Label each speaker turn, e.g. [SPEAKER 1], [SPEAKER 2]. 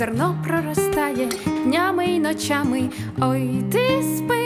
[SPEAKER 1] зерно проростає днями й ночами. Ой, ти спи.